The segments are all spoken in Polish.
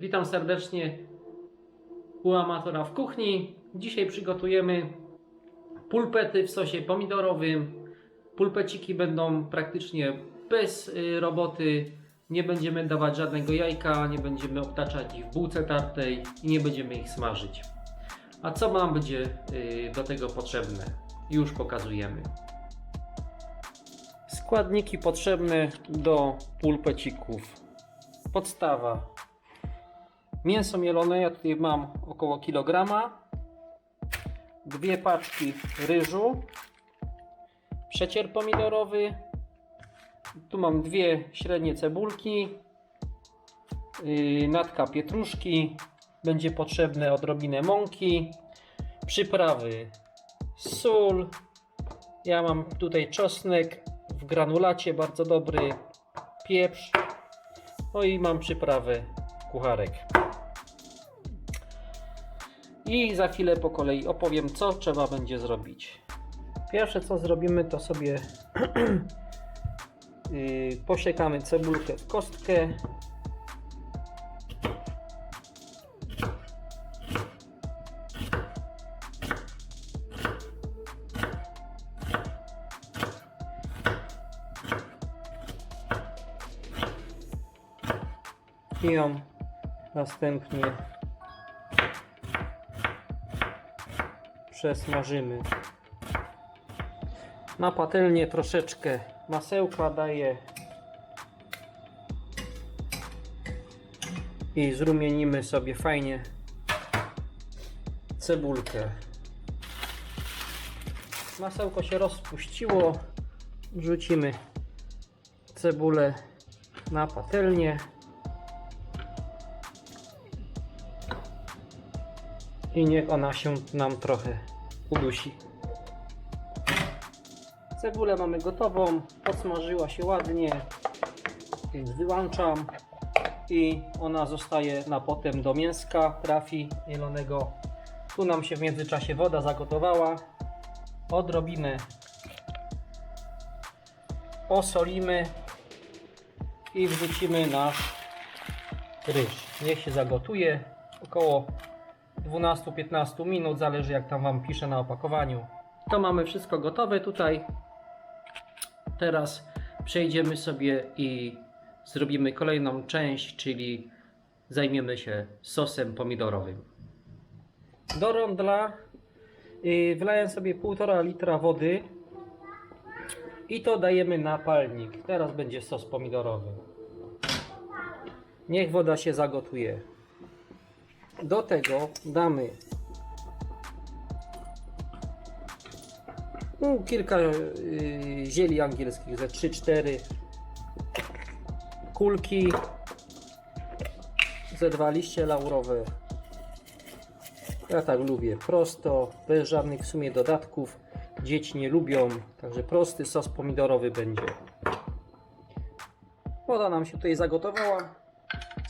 Witam serdecznie u amatora w kuchni. Dzisiaj przygotujemy pulpety w sosie pomidorowym. Pulpeciki będą praktycznie bez y, roboty. Nie będziemy dawać żadnego jajka, nie będziemy obtaczać ich w bułce tartej i nie będziemy ich smażyć. A co nam będzie y, do tego potrzebne? Już pokazujemy. Składniki potrzebne do pulpecików. Podstawa. Mięso mielone, ja tutaj mam około kilograma. Dwie paczki ryżu. Przecier pomidorowy. Tu mam dwie średnie cebulki. Yy, natka pietruszki. Będzie potrzebne odrobinę mąki. Przyprawy. Sól. Ja mam tutaj czosnek w granulacie, bardzo dobry. Pieprz. No i mam przyprawę kucharek. I za chwilę po kolei opowiem, co trzeba będzie zrobić. Pierwsze co zrobimy, to sobie yy, posiekamy cebulkę w kostkę. I ją następnie przesmażymy. Na patelnię troszeczkę masełka daję i zrumienimy sobie fajnie cebulkę. Masełko się rozpuściło. Wrzucimy cebulę na patelnię. I niech ona się nam trochę udusi. Cebulę mamy gotową, podsmażyła się ładnie, więc wyłączam i ona zostaje na potem do mięska, trafi mielonego. Tu nam się w międzyczasie woda zagotowała. Odrobinę osolimy i wrzucimy nasz ryż. Niech się zagotuje około 12-15 minut, zależy jak tam Wam pisze na opakowaniu. To mamy wszystko gotowe tutaj. Teraz przejdziemy sobie i zrobimy kolejną część, czyli zajmiemy się sosem pomidorowym. Do rondla yy, wlałem sobie 1,5 litra wody i to dajemy na palnik. Teraz będzie sos pomidorowy. Niech woda się zagotuje. Do tego damy no, kilka y, zieli angielskich, ze 3-4 kulki, ze dwa liście laurowe. Ja tak lubię prosto, bez żadnych w sumie dodatków. Dzieci nie lubią, także prosty sos pomidorowy będzie. Woda nam się tutaj zagotowała.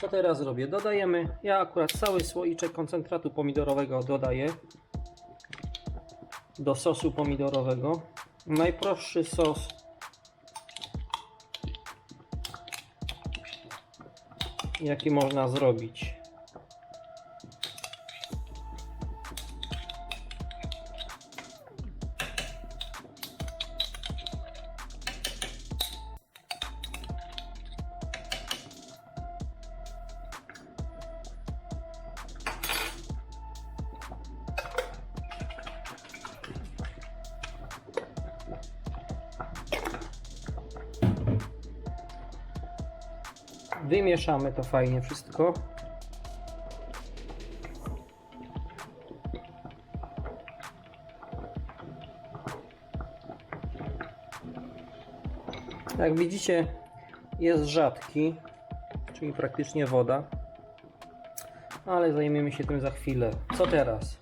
Co teraz robię? Dodajemy, ja akurat cały słoiczek koncentratu pomidorowego dodaję do sosu pomidorowego. Najprostszy sos jaki można zrobić. Wymieszamy to fajnie wszystko. Jak widzicie, jest rzadki, czyli praktycznie woda. Ale zajmiemy się tym za chwilę. Co teraz?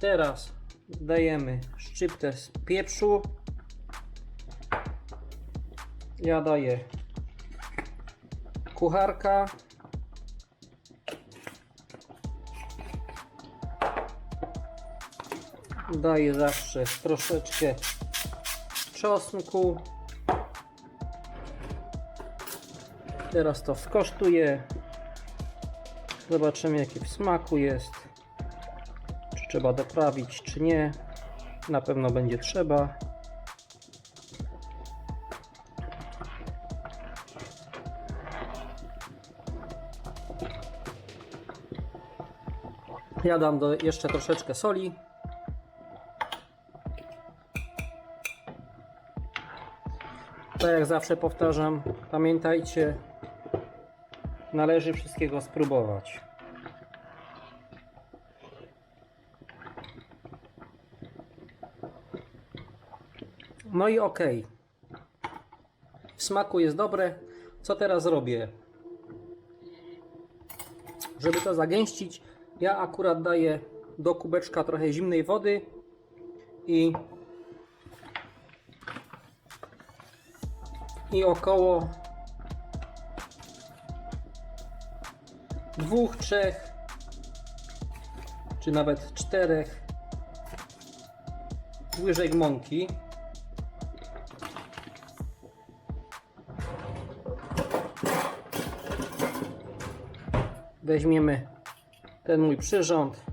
Teraz dajemy szczyptę z pieprzu. Ja daję kucharka. Daję zawsze troszeczkę czosnku. Teraz to skosztuję. Zobaczymy jaki w smaku jest. Czy trzeba doprawić, czy nie. Na pewno będzie trzeba. Ja dam do, jeszcze troszeczkę soli. Tak jak zawsze powtarzam, pamiętajcie, należy wszystkiego spróbować. No i ok. W smaku jest dobre. Co teraz robię? Żeby to zagęścić, ja akurat daję do kubeczka trochę zimnej wody i i około dwóch, trzech czy nawet czterech łyżek mąki. Weźmiemy ten mój przyrząd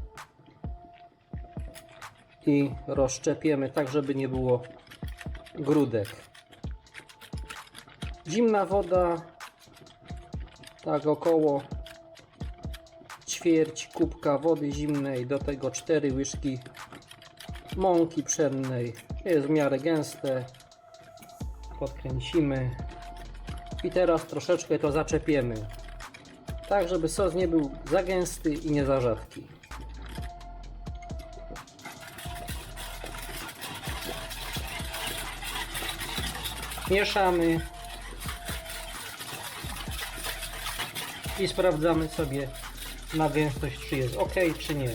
i rozszczepiemy tak, żeby nie było grudek. Zimna woda, tak około ćwierć kubka wody zimnej, do tego 4 łyżki mąki pszennej. Jest w miarę gęste. Podkręcimy. I teraz troszeczkę to zaczepiemy. Tak, żeby sos nie był za gęsty i nie za rzadki. Mieszamy i sprawdzamy sobie na gęstość, czy jest ok, czy nie.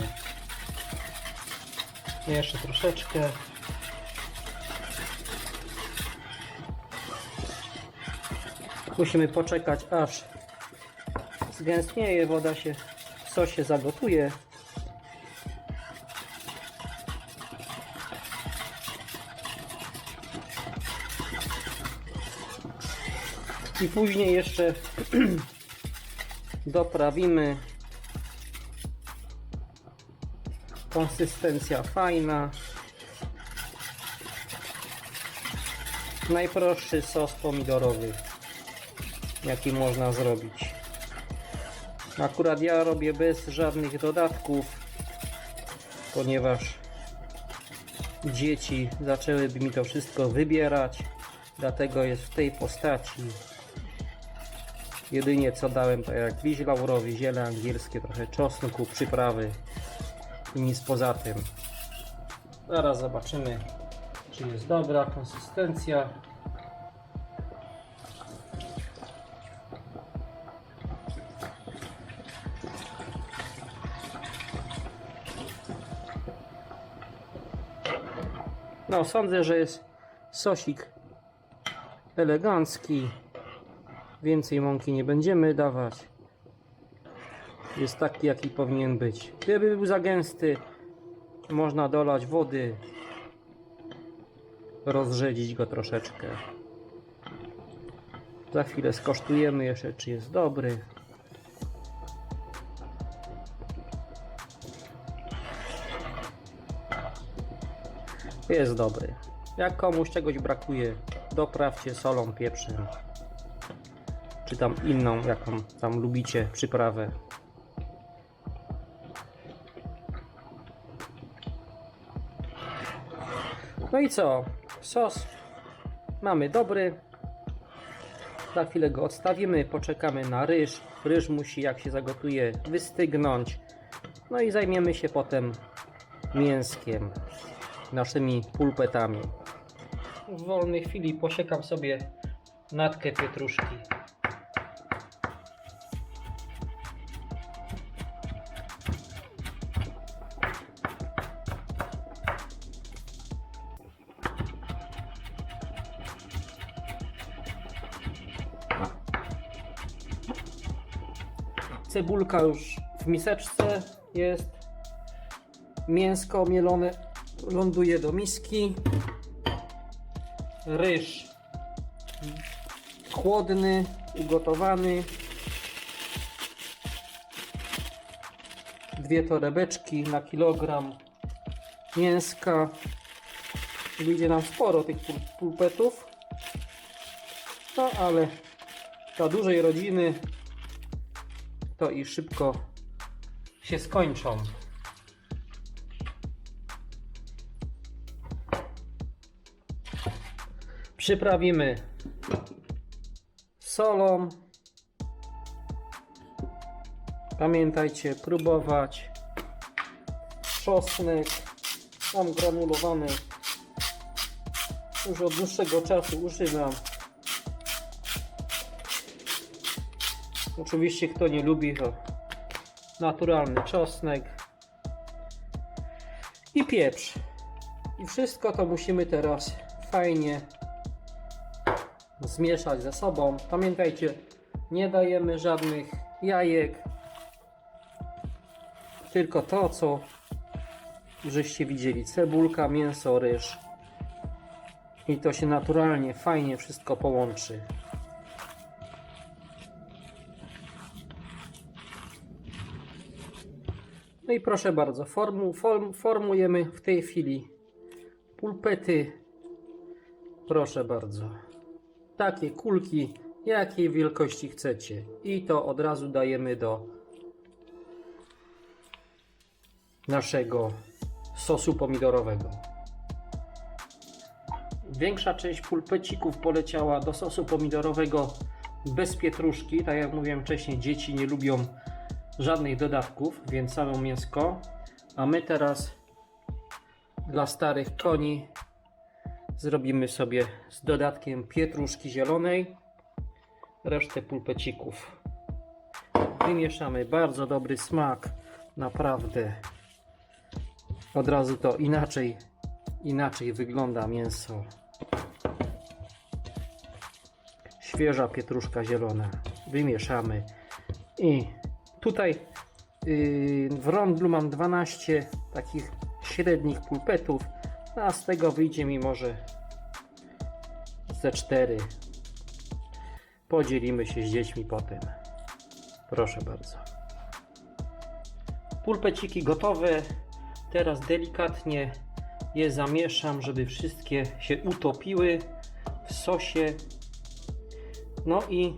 Jeszcze troszeczkę. Musimy poczekać aż zgęstnieje, woda się w sosie zagotuje. I później jeszcze doprawimy. Konsystencja fajna. Najprostszy sos pomidorowy, jaki można zrobić. Akurat ja robię bez żadnych dodatków, ponieważ dzieci zaczęłyby mi to wszystko wybierać, dlatego jest w tej postaci. Jedynie co dałem to jak liść laurowy, ziele angielskie, trochę czosnku, przyprawy i nic poza tym. Zaraz zobaczymy, czy jest dobra konsystencja. No, sądzę, że jest sosik elegancki. Więcej mąki nie będziemy dawać. Jest taki, jaki powinien być. Gdyby był za gęsty, można dolać wody, rozrzedzić go troszeczkę. Za chwilę skosztujemy jeszcze, czy jest dobry. Jest dobry. Jak komuś czegoś brakuje, doprawcie solą, pieprzem. Czy tam inną, jaką tam lubicie, przyprawę. No i co? Sos mamy dobry. Za chwilę go odstawimy, poczekamy na ryż. Ryż musi, jak się zagotuje, wystygnąć. No i zajmiemy się potem mięskiem, naszymi pulpetami. W wolnej chwili posiekam sobie natkę pietruszki. Cebulka już w miseczce jest. Mięsko mielone ląduje do miski. Ryż chłodny, ugotowany. dwie torebeczki na kilogram mięska. Wyjdzie nam sporo tych pul- pulpetów. No ale dla dużej rodziny to i szybko się skończą. Przyprawimy solą. Pamiętajcie, próbować. Czosnek. Mam granulowany. Już od dłuższego czasu używam. Oczywiście kto nie lubi to naturalny czosnek i pieprz. I wszystko to musimy teraz fajnie zmieszać ze sobą. Pamiętajcie, nie dajemy żadnych jajek, tylko to, co żeście widzieli: cebulka, mięso, ryż. I to się naturalnie, fajnie wszystko połączy. No i proszę bardzo, formu, form, formujemy w tej chwili pulpety. Proszę bardzo. Takie kulki, jakiej wielkości chcecie. I to od razu dajemy do naszego sosu pomidorowego. Większa część pulpecików poleciała do sosu pomidorowego bez pietruszki. Tak jak mówiłem wcześniej, dzieci nie lubią żadnych dodatków, więc samo mięsko. A my teraz dla starych koni zrobimy sobie z dodatkiem pietruszki zielonej resztę pulpecików. Wymieszamy bardzo dobry smak, naprawdę. Od razu to inaczej, inaczej wygląda mięso. Świeża pietruszka zielona. Wymieszamy i tutaj yy, w rondlu mam 12 takich średnich pulpetów, a z tego wyjdzie mi może ze 4. Podzielimy się z dziećmi potem. Proszę bardzo. Pulpeciki gotowe. Teraz delikatnie je zamieszam, żeby wszystkie się utopiły w sosie. No i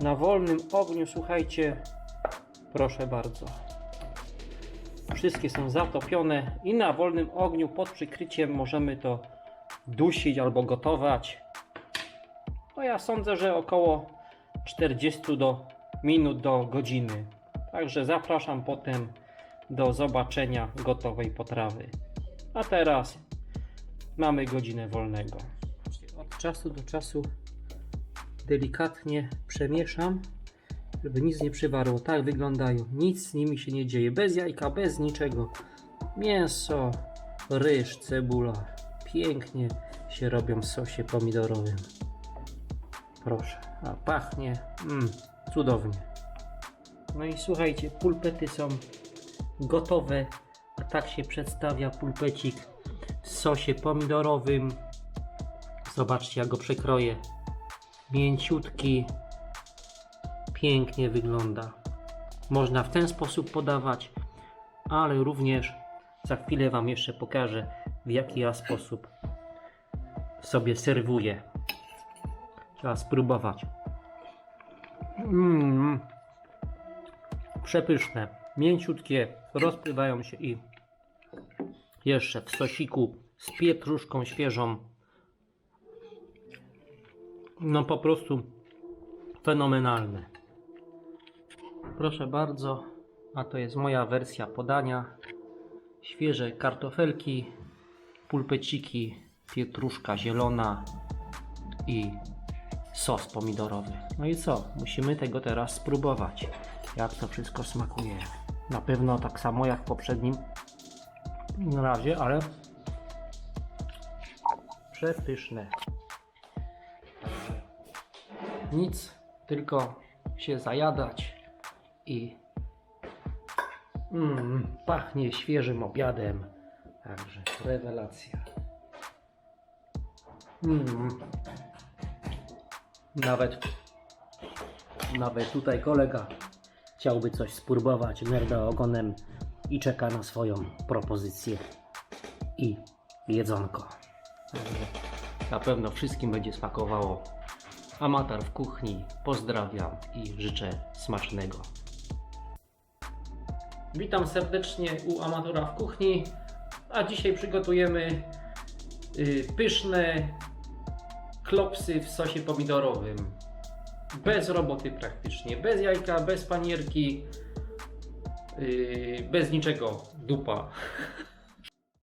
na wolnym ogniu, słuchajcie, proszę bardzo. Wszystkie są zatopione i na wolnym ogniu pod przykryciem możemy to dusić albo gotować. No ja sądzę, że około 40 do minut do godziny. Także zapraszam potem do zobaczenia gotowej potrawy. A teraz mamy godzinę wolnego. Od czasu do czasu delikatnie przemieszam, żeby nic nie przywarło. Tak wyglądają. Nic z nimi się nie dzieje. Bez jajka, bez niczego. Mięso, ryż, cebula. Pięknie się robią w sosie pomidorowym. Proszę. A pachnie mm, cudownie. No i słuchajcie, pulpety są gotowe. A tak się przedstawia pulpecik w sosie pomidorowym. Zobaczcie, jak go przekroję. Mięciutki. Pięknie wygląda. Można w ten sposób podawać, ale również za chwilę Wam jeszcze pokażę, w jaki ja sposób sobie serwuję. Trzeba spróbować. Mm. Przepyszne, mięciutkie, rozpływają się i jeszcze w sosiku z pietruszką świeżą. No po prostu fenomenalne. Proszę bardzo, a to jest moja wersja podania. Świeże kartofelki, pulpeciki, pietruszka zielona i sos pomidorowy. No i co? Musimy tego teraz spróbować. Jak to wszystko smakuje. Na pewno tak samo jak w poprzednim razie, ale przepyszne. Nic, tylko się zajadać i mm, pachnie świeżym obiadem. Także rewelacja. Mm. Nawet, nawet tutaj kolega chciałby coś spróbować nerda ogonem i czeka na swoją propozycję i jedzonko. Na pewno wszystkim będzie smakowało. Amator w kuchni, pozdrawiam i życzę smacznego. Witam serdecznie u Amatora w kuchni, a dzisiaj przygotujemy y, pyszne klopsy w sosie pomidorowym. Bez roboty praktycznie, bez jajka, bez panierki, yy, bez niczego, dupa.